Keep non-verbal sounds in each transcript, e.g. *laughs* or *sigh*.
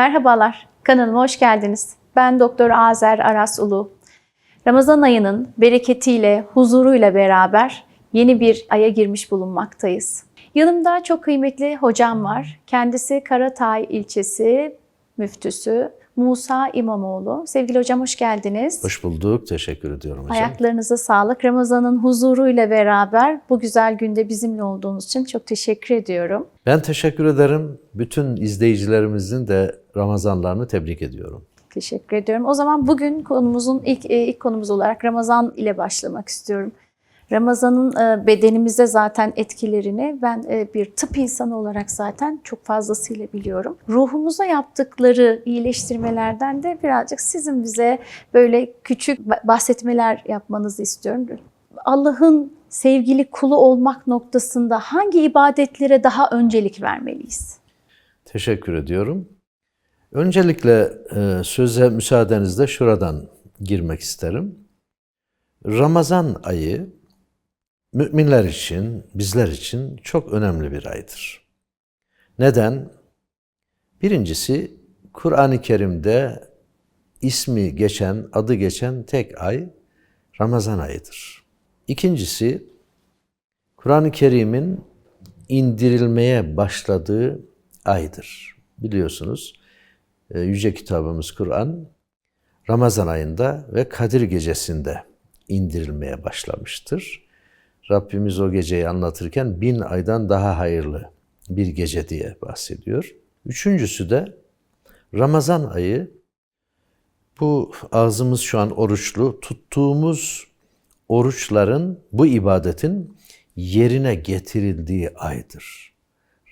Merhabalar, kanalıma hoş geldiniz. Ben Doktor Azer Aras Ulu. Ramazan ayının bereketiyle, huzuruyla beraber yeni bir aya girmiş bulunmaktayız. Yanımda çok kıymetli hocam var. Kendisi Karatay ilçesi müftüsü Musa İmamoğlu. Sevgili hocam hoş geldiniz. Hoş bulduk. Teşekkür ediyorum hocam. Ayaklarınıza sağlık. Ramazan'ın huzuruyla beraber bu güzel günde bizimle olduğunuz için çok teşekkür ediyorum. Ben teşekkür ederim. Bütün izleyicilerimizin de Ramazanlarını tebrik ediyorum. Teşekkür ediyorum. O zaman bugün konumuzun ilk e, ilk konumuz olarak Ramazan ile başlamak istiyorum. Ramazan'ın e, bedenimize zaten etkilerini ben e, bir tıp insanı olarak zaten çok fazlasıyla biliyorum. Ruhumuza yaptıkları iyileştirmelerden de birazcık sizin bize böyle küçük bahsetmeler yapmanızı istiyorum. Allah'ın sevgili kulu olmak noktasında hangi ibadetlere daha öncelik vermeliyiz? Teşekkür ediyorum. Öncelikle e, söze müsaadenizle şuradan girmek isterim. Ramazan ayı müminler için, bizler için çok önemli bir aydır. Neden? Birincisi Kur'an-ı Kerim'de ismi geçen, adı geçen tek ay Ramazan ayıdır. İkincisi Kur'an-ı Kerim'in indirilmeye başladığı aydır. Biliyorsunuz yüce kitabımız Kur'an Ramazan ayında ve Kadir gecesinde indirilmeye başlamıştır. Rabbimiz o geceyi anlatırken bin aydan daha hayırlı bir gece diye bahsediyor. Üçüncüsü de Ramazan ayı bu ağzımız şu an oruçlu. Tuttuğumuz oruçların bu ibadetin yerine getirildiği aydır.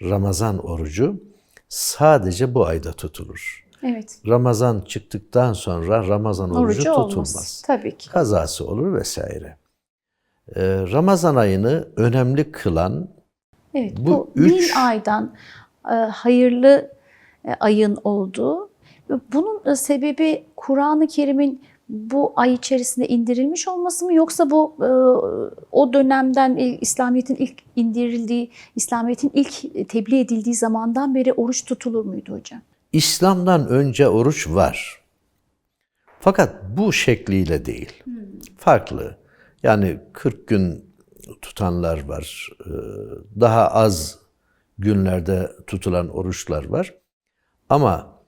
Ramazan orucu sadece bu ayda tutulur. Evet. Ramazan çıktıktan sonra Ramazan orucu, Orucu tutulmaz. olmaz. Tabii ki. Kazası olur vesaire. Ee, Ramazan ayını önemli kılan Evet, bu, Bu bin üç- aydan e, hayırlı e, ayın olduğu. ve Bunun e, sebebi Kur'an-ı Kerim'in bu ay içerisinde indirilmiş olması mı yoksa bu e, o dönemden e, İslamiyet'in ilk indirildiği, İslamiyet'in ilk tebliğ edildiği zamandan beri oruç tutulur muydu hocam? İslam'dan önce oruç var. Fakat bu şekliyle değil. Farklı. Yani 40 gün tutanlar var. Ee, Daha az günlerde tutulan oruçlar var. Ama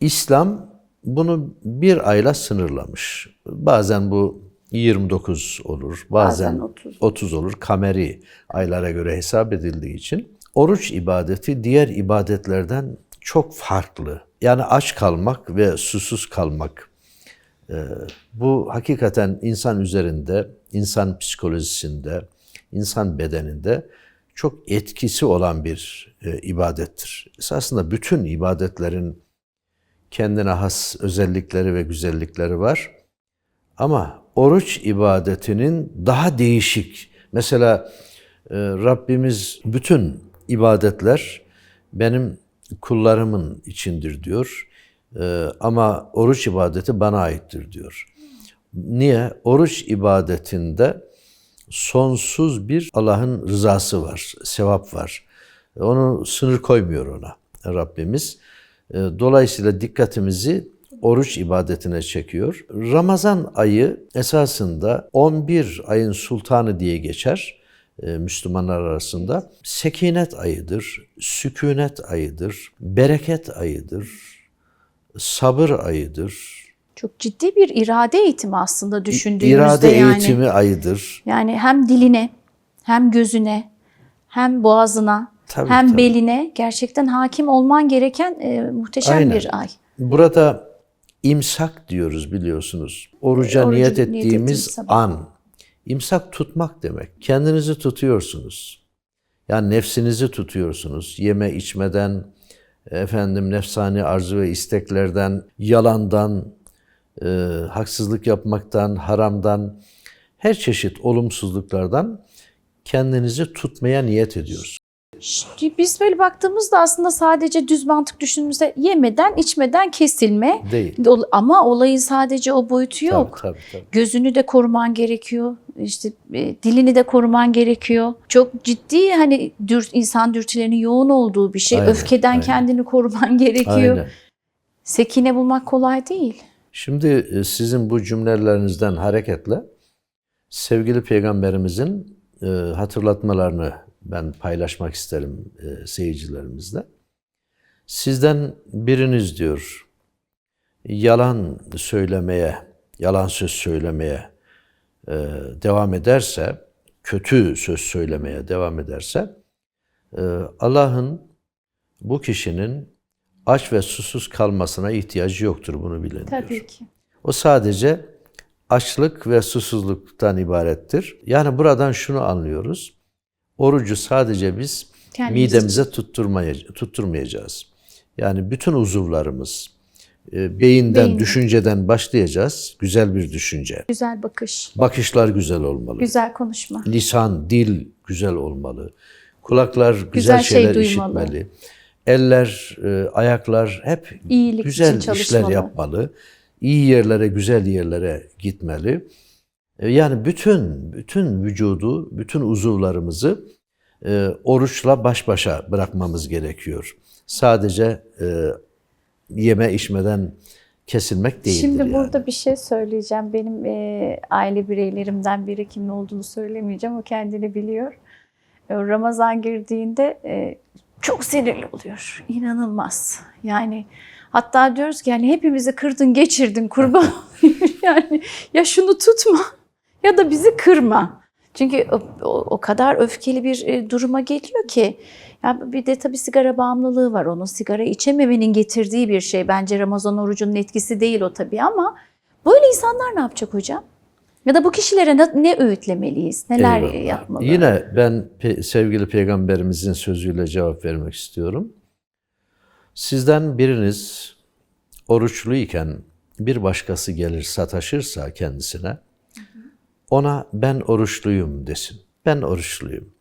İslam bunu bir ayla sınırlamış. Bazen bu 29 olur, bazen, Bazen 30. 30 olur. Kameri aylara göre hesap edildiği için oruç ibadeti diğer ibadetlerden çok farklı. Yani aç kalmak ve susuz kalmak e, bu hakikaten insan üzerinde, insan psikolojisinde, insan bedeninde çok etkisi olan bir e, ibadettir. Esasında bütün ibadetlerin kendine has özellikleri ve güzellikleri var. Ama oruç ibadetinin daha değişik. Mesela e, Rabbimiz bütün ibadetler benim kullarımın içindir diyor. E, ama oruç ibadeti bana aittir diyor. Niye? Oruç ibadetinde sonsuz bir Allah'ın rızası var, sevap var. Onu sınır koymuyor ona Rabbimiz. E, Dolayısıyla dikkatimizi oruç ibadetine çekiyor. Ramazan ayı esasında 11 ayın sultanı diye geçer Müslümanlar arasında. Sekinet ayıdır, sükunet ayıdır, bereket ayıdır, sabır ayıdır, Çok ciddi bir irade eğitimi aslında düşündüğümüzde irade yani. eğitimi ayıdır. Yani hem diline, hem gözüne, hem boğazına, Tabii, hem tabii. beline gerçekten hakim olman gereken e, muhteşem Aynen. bir ay. Burada imsak diyoruz biliyorsunuz. Oruca Orucu niyet niyet ettiğimiz ettiğimiz zaman. an. İmsak tutmak demek. Kendinizi tutuyorsunuz. Yani nefsinizi tutuyorsunuz. Yeme içmeden, efendim nefsani arzu ve isteklerden, yalandan, e, haksızlık yapmaktan, haramdan, her çeşit olumsuzluklardan kendinizi tutmaya niyet ediyorsunuz. Şimdi Biz böyle baktığımızda aslında sadece düz mantık düşündüğümüzde yemeden, içmeden kesilme. Değil. Ama olayın sadece o boyutu yok. Tabii, tabii, tabii. Gözünü de koruman gerekiyor. İşte e, dilini de koruman gerekiyor. Çok ciddi hani dür, insan dürtülerinin yoğun olduğu bir şey. Aynen, Öfkeden aynen. kendini koruman gerekiyor. Aynen. Sekine bulmak kolay değil. Şimdi e, sizin bu cümlelerinizden hareketle sevgili peygamberimizin e, hatırlatmalarını ben paylaşmak isterim e, seyircilerimizle. Sizden biriniz diyor yalan söylemeye, yalan söz söylemeye e, devam ederse, kötü söz söylemeye devam ederse e, Allah'ın bu kişinin aç ve susuz kalmasına ihtiyacı yoktur bunu bilin diyor. Tabii ki. O sadece açlık ve susuzluktan ibarettir. Yani buradan şunu anlıyoruz. Orucu sadece biz Kendimiz midemize tutturmaya- tutturmayacağız. Yani bütün uzuvlarımız, e, beyinden, Beyin. düşünceden başlayacağız. Güzel bir düşünce. Güzel bakış, Bakışlar güzel olmalı. güzel konuşma. Lisan, dil güzel olmalı. Kulaklar güzel, Güzel şey şeyler duymalı. işitmeli. Eller, e, ayaklar hep İyilik güzel işler yapmalı. İyi yerlere, güzel yerlere gitmeli. E, Yani bütün bütün vücudu, bütün uzuvlarımızı e, oruçla baş başa bırakmamız gerekiyor. Sadece e, yeme içmeden kesilmek değildir Şimdi yani. burada bir şey söyleyeceğim. Benim e, aile bireylerimden biri kimin olduğunu söylemeyeceğim. O kendini biliyor. E, Ramazan girdiğinde e, çok sinirli oluyor. İnanılmaz. Yani hatta diyoruz ki yani hepimizi kırdın geçirdin kurban. *laughs* *laughs* yani ya şunu tutma ya da bizi kırma. Çünkü o, o- o kadar öfkeli bir e, duruma geliyor ki. Ya bir de tabii sigara bağımlılığı var onun. Sigara içememenin getirdiği bir şey. Bence Ramazan orucunun etkisi değil o tabii ama böyle insanlar ne yapacak hocam? Ya da bu kişilere ne, ne öğütlemeliyiz? Neler Eyvallah. yapmalı? Yine ben pe- sevgili peygamberimizin sözüyle cevap vermek istiyorum. Sizden biriniz oruçluyken bir başkası gelir sataşırsa kendisine ona ben oruçluyum desin. Ben oruçluyum.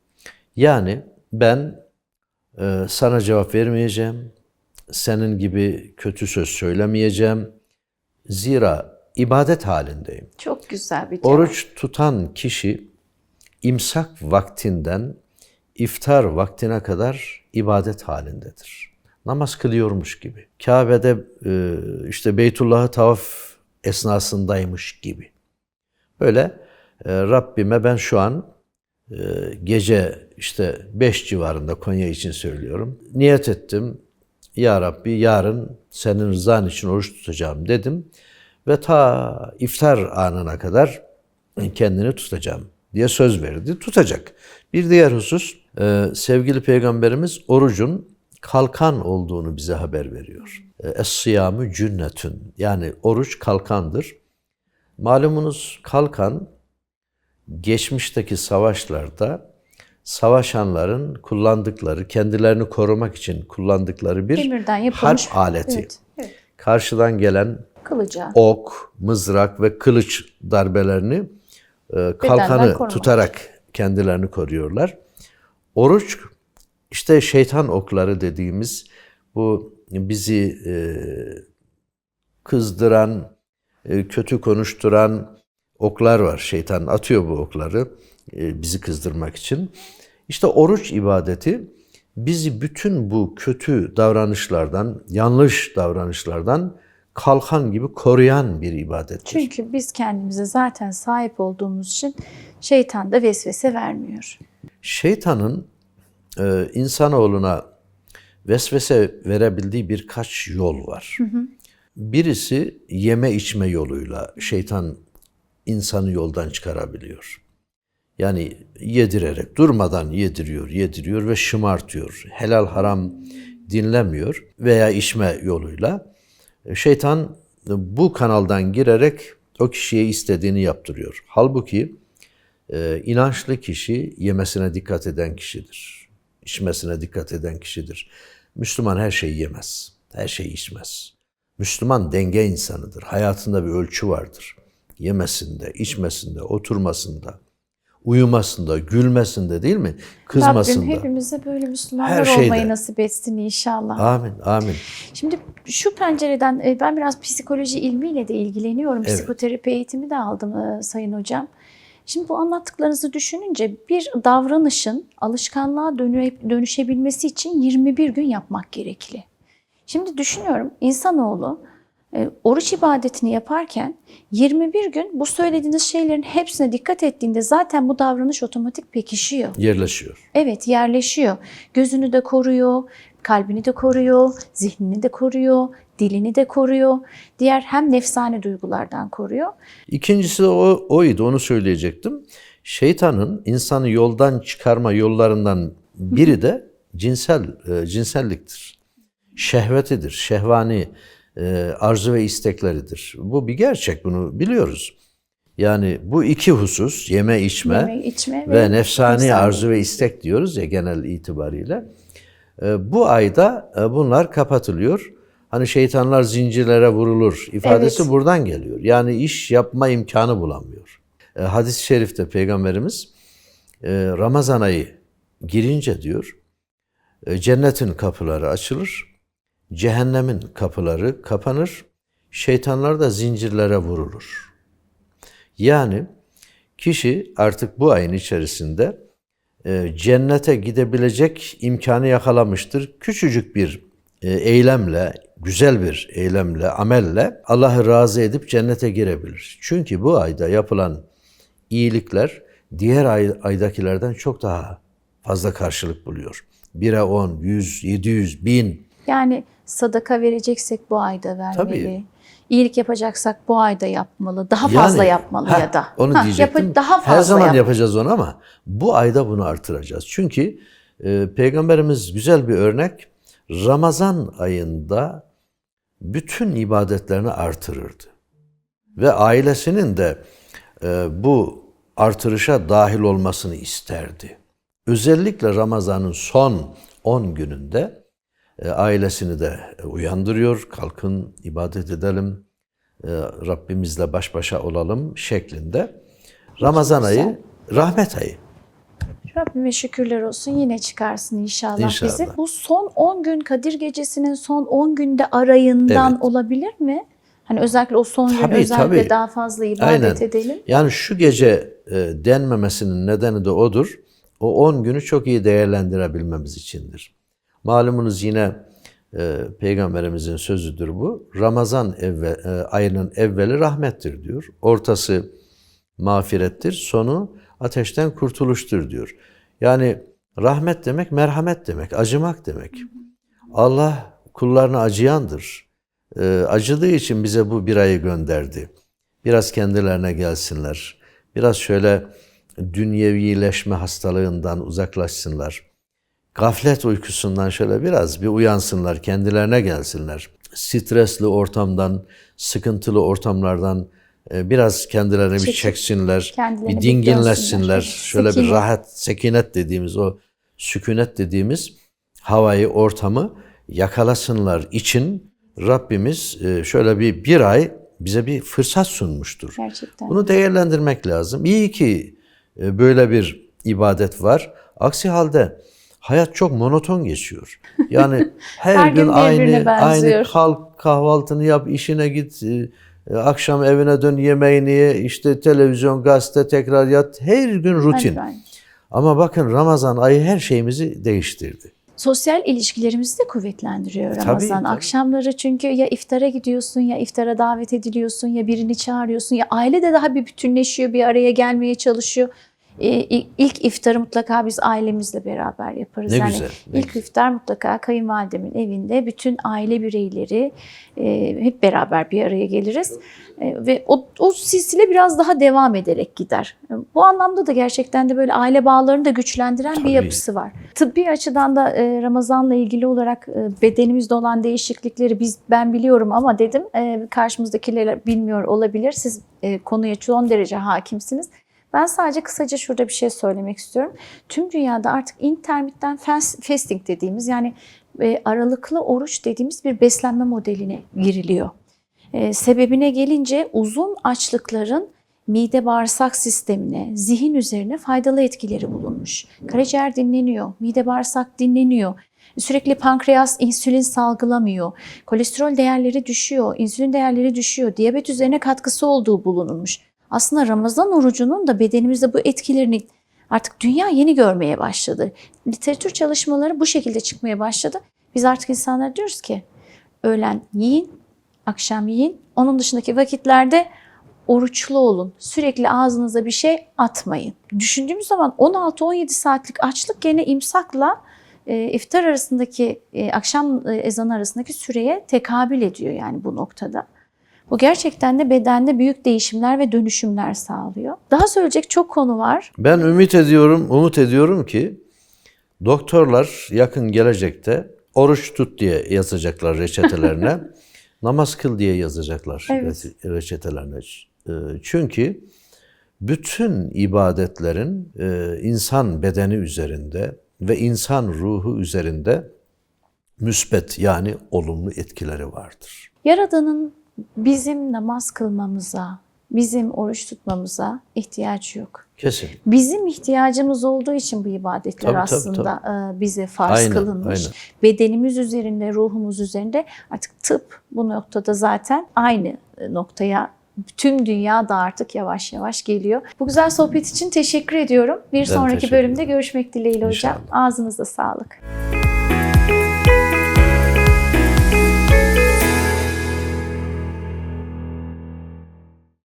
Yani ben e, sana cevap vermeyeceğim. Senin gibi kötü söz söylemeyeceğim. Zira ibadet halindeyim. Çok güzel bir cevap. Oruç tutan kişi imsak vaktinden iftar vaktine kadar ibadet halindedir. Namaz kılıyormuş gibi. Kabe'de e, işte Beytullah'ı tavaf esnasındaymış gibi. Böyle Rabbime ben şu an e, gece işte 5 civarında Konya için söylüyorum. Niyet ettim. Ya Rabbi yarın senin rızan için oruç tutacağım dedim. Ve ta iftar anına kadar kendini tutacağım diye söz verdi. Tutacak. Bir diğer husus e, sevgili peygamberimiz orucun kalkan olduğunu bize haber veriyor. E, Es-siyamu cünnetün. Yani oruç kalkandır. Malumunuz kalkan geçmişteki savaşlarda savaşanların kullandıkları, kendilerini korumak için kullandıkları bir Demirden harp aleti. Evet, evet. Karşıdan gelen Kılıca. ok, mızrak ve kılıç darbelerini e, kalkanı tutarak kendilerini koruyorlar. Oruç işte şeytan okları dediğimiz bu bizi e, kızdıran, e, kötü konuşturan oklar var. Şeytan atıyor bu okları e, bizi kızdırmak için. İşte oruç ibadeti bizi bütün bu kötü davranışlardan, yanlış davranışlardan kalkan gibi koruyan bir ibadettir. Çünkü biz kendimize zaten sahip olduğumuz için şeytan da vesvese vermiyor. Şeytanın e, insanoğluna vesvese verebildiği birkaç yol var. Birisi yeme içme yoluyla şeytan insanı yoldan çıkarabiliyor. Yani yedirerek, durmadan yediriyor, yediriyor ve şımartıyor. Helal haram dinlemiyor veya içme yoluyla. E, Şeytan bu kanaldan girerek o kişiye istediğini yaptırıyor. Halbuki e, inançlı kişi yemesine dikkat eden kişidir. İçmesine dikkat eden kişidir. Müslüman her şeyi yemez, her şeyi içmez. Müslüman denge insanıdır. Hayatında bir ölçü vardır. Yemesinde, içmesinde, oturmasında, uyumasında, gülmesinde değil mi? Kızmasında. Rabbim hepimize böyle Müslümanlar Her şeyde. olmayı nasip etsin inşallah. Amin, amin. Şimdi şu pencereden e, ben biraz psikoloji ilmiyle de ilgileniyorum. Evet. Psikoterapi eğitimi de aldım e, Sayın Hocam. Şimdi bu anlattıklarınızı düşününce bir davranışın alışkanlığa dönü- dönüşebilmesi için 21 gün yapmak gerekli. Şimdi düşünüyorum insanoğlu oruç ibadetini yaparken 21 gün bu söylediğiniz şeylerin hepsine dikkat ettiğinde zaten bu davranış otomatik pekişiyor. Yerleşiyor. Evet yerleşiyor. Gözünü de koruyor, kalbini de koruyor, zihnini de koruyor, dilini de koruyor. Diğer hem nefsane duygulardan koruyor. İkincisi de o, oydu, onu söyleyecektim. Şeytanın insanı yoldan çıkarma yollarından biri de cinsel e, cinselliktir. Şehvetidir, şehvani e, arzu ve istekleridir. Bu bir gerçek, bunu biliyoruz. Yani bu iki husus, yeme içme, Yeme, içme ve, ve nefsani nefsani. arzu ve istek diyoruz ya genel itibariyle. E, Bu ayda e, bunlar kapatılıyor. Hani şeytanlar zincirlere vurulur ifadesi Evet. buradan geliyor. Yani iş yapma imkanı bulamıyor. E, Hadis-i şerifte peygamberimiz e, Ramazan ayı girince diyor e, cennetin kapıları açılır, cehennemin kapıları kapanır, şeytanlar da zincirlere vurulur. Yani kişi artık bu ayın içerisinde e, cennete gidebilecek imkanı yakalamıştır. Küçücük bir e, eylemle, güzel bir eylemle, amelle Allah'ı razı edip cennete girebilir. Çünkü bu ayda yapılan iyilikler diğer ay, aydakilerden çok daha fazla karşılık buluyor. 1'e 10, 100, 700, 1000 Yani sadaka vereceksek bu ayda vermeli. Tabii. İyilik yapacaksak bu ayda yapmalı. Daha Yani, fazla yapmalı heh, ya da. Onu Ha, diyecektim. yapı- daha fazla Her zaman yap- yapacağız onu ama bu ayda bunu artıracağız. Çünkü e, Peygamberimiz güzel bir örnek. Ramazan ayında bütün ibadetlerini artırırdı. Ve ailesinin de e, bu artırışa dahil olmasını isterdi. Özellikle Ramazan'ın son 10 gününde ailesini de e, uyandırıyor. Kalkın ibadet edelim, e, Rabbimizle baş başa olalım şeklinde. Ramazan ayı rahmet ayı. Rabbime şükürler olsun yine çıkarsın inşallah, İnşallah. bizi. Bu son 10 gün Kadir Gecesi'nin son 10 günde arayından Evet. olabilir mi? Hani özellikle o son gün Tabii, özellikle tabii. daha fazla ibadet Aynen. edelim. Yani şu gece e, denmemesinin nedeni de odur. O 10 günü çok iyi değerlendirebilmemiz içindir. Malumunuz yine e, Peygamberimizin sözüdür bu. Ramazan evve, e, ayının evveli rahmettir diyor. Ortası mağfirettir, sonu ateşten kurtuluştur diyor. Yani rahmet demek merhamet demek, acımak demek. Allah kullarına acıyandır. E, acıdığı için bize bu bir ayı gönderdi. Biraz kendilerine gelsinler. Biraz şöyle dünyevileşme hastalığından uzaklaşsınlar. Gaflet uykusundan şöyle biraz bir uyansınlar, kendilerine gelsinler. Stresli ortamdan, sıkıntılı ortamlardan e, biraz kendilerini bir çeksinler, kendilerini bir bir dinginleşsinler. Şöyle bir Sekinet. rahat, sekinet dediğimiz o sükunet dediğimiz havayı, ortamı yakalasınlar için Rabbimiz e, şöyle bir bir ay bize bir fırsat sunmuştur. Gerçekten. Bunu değerlendirmek lazım. İyi ki e, böyle bir ibadet var. Aksi halde hayat çok monoton geçiyor. *laughs* Yani her, Her gün, gün aynı benziyor. aynı kalk kahvaltını yap, işine git, e, e, akşam evine dön, yemeğini ye, işte televizyon, gazete tekrar yat. Her gün rutin. Ama bakın Ramazan ayı her şeyimizi değiştirdi. Sosyal ilişkilerimizi de kuvvetlendiriyor Ramazan. tabii. Akşamları çünkü ya iftara gidiyorsun ya iftara davet ediliyorsun ya birini çağırıyorsun ya aile de daha bir bütünleşiyor bir araya gelmeye çalışıyor. Ee, il- ilk iftarı mutlaka biz ailemizle beraber yaparız. Ne yani güzel, ne ilk iftar mutlaka kayınvalidemin evinde bütün aile bireyleri e, hep beraber bir araya geliriz. E, ve o, o silsile biraz daha devam ederek gider. E, Bu anlamda da gerçekten de böyle aile bağlarını da güçlendiren Tabii. bir yapısı var. Tıbbi açıdan da Ramazan'la ilgili olarak bedenimizde olan değişiklikleri biz ben biliyorum ama dedim karşımızdakiler bilmiyor olabilir. Siz konuya son derece hakimsiniz. Ben sadece kısaca şurada bir şey söylemek istiyorum. Tüm dünyada artık intermittent fast- fasting dediğimiz yani e, aralıklı oruç dediğimiz bir beslenme modeline giriliyor. E, sebebine gelince uzun açlıkların mide bağırsak sistemine, zihin üzerine faydalı etkileri bulunmuş. Karaciğer dinleniyor, mide bağırsak dinleniyor. Sürekli pankreas insülin salgılamıyor. Kolesterol değerleri düşüyor, insülin değerleri düşüyor. Diyabet üzerine katkısı olduğu bulunulmuş. Aslında Ramazan orucunun da bedenimizde bu etkilerini artık dünya yeni görmeye başladı. Literatür çalışmaları bu şekilde çıkmaya başladı. Biz artık insanlara diyoruz ki öğlen yiyin, akşam yiyin. Onun dışındaki vakitlerde oruçlu olun. Sürekli ağzınıza bir şey atmayın. Düşündüğümüz zaman 16-17 saatlik açlık gene imsakla e, iftar arasındaki e, akşam e, ezanı arasındaki süreye tekabül ediyor yani bu noktada. Bu gerçekten de bedende büyük değişimler ve dönüşümler sağlıyor. Daha söyleyecek çok konu var. Ben ümit ediyorum, umut ediyorum ki doktorlar yakın gelecekte oruç tut diye yazacaklar reçetelerine. *laughs* namaz kıl diye yazacaklar Evet. re- reçetelerine. E, Çünkü bütün ibadetlerin e, insan bedeni üzerinde ve insan ruhu üzerinde müsbet yani olumlu etkileri vardır. Yaradan'ın bizim namaz kılmamıza, bizim oruç tutmamıza ihtiyacı yok. Kesin. Bizim ihtiyacımız olduğu için bu ibadetler Tabii, tabii, aslında e, bize farz Aynen, kılınmış. aynen. Bedenimiz üzerinde, ruhumuz üzerinde artık tıp bu noktada zaten aynı e, noktaya tüm dünya da artık yavaş yavaş geliyor. Bu güzel sohbet için teşekkür ediyorum. Bir sonraki teşekkür bölümde görüşmek dileğiyle hocam. İnşallah. Ağzınıza sağlık.